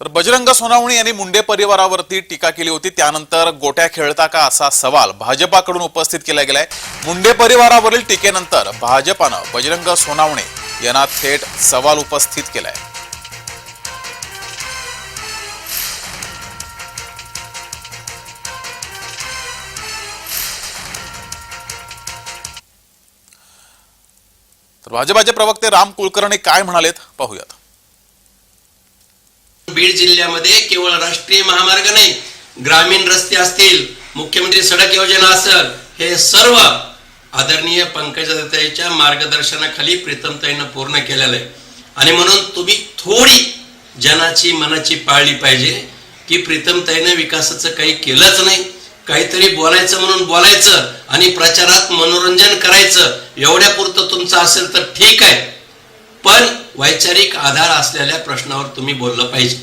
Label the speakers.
Speaker 1: तर बजरंग सोनावणी यांनी मुंडे परिवारावरती टीका केली होती. त्यानंतर गोट्या खेळता का असा सवाल भाजपाकडून उपस्थित केला गेलाय. मुंडे परिवारावरील टीकेनंतर भाजपानं बजरंग सोनावणे यांना थेट सवाल उपस्थित केलाय. तर भाजपाचे प्रवक्ते राम कुलकर्णी काय म्हणालेत? पाहूयात.
Speaker 2: बीड जिल्ह्यामध्ये केवळ राष्ट्रीय महामार्ग नाही ग्रामीण रस्ते असतील मुख्यमंत्री सडक योजना असेल हे सर्व आदरणीय पंकजाताईच्या मार्गदर्शनाखाली प्रीतमताईनं पूर्ण केलेलं आहे. आणि म्हणून तुम्ही थोडी जनाची मनाची पाळली पाहिजे की प्रीतमताईनं विकासाचं काही केलंच नाही. काहीतरी बोलायचं म्हणून बोलायचं आणि प्रचारात मनोरंजन करायचं एवढ्या पुरतं तुमचं असेल तर ठीक आहे. पण वैचारिक आधार असलेल्या प्रश्नावर तुम्ही बोललं पाहिजे.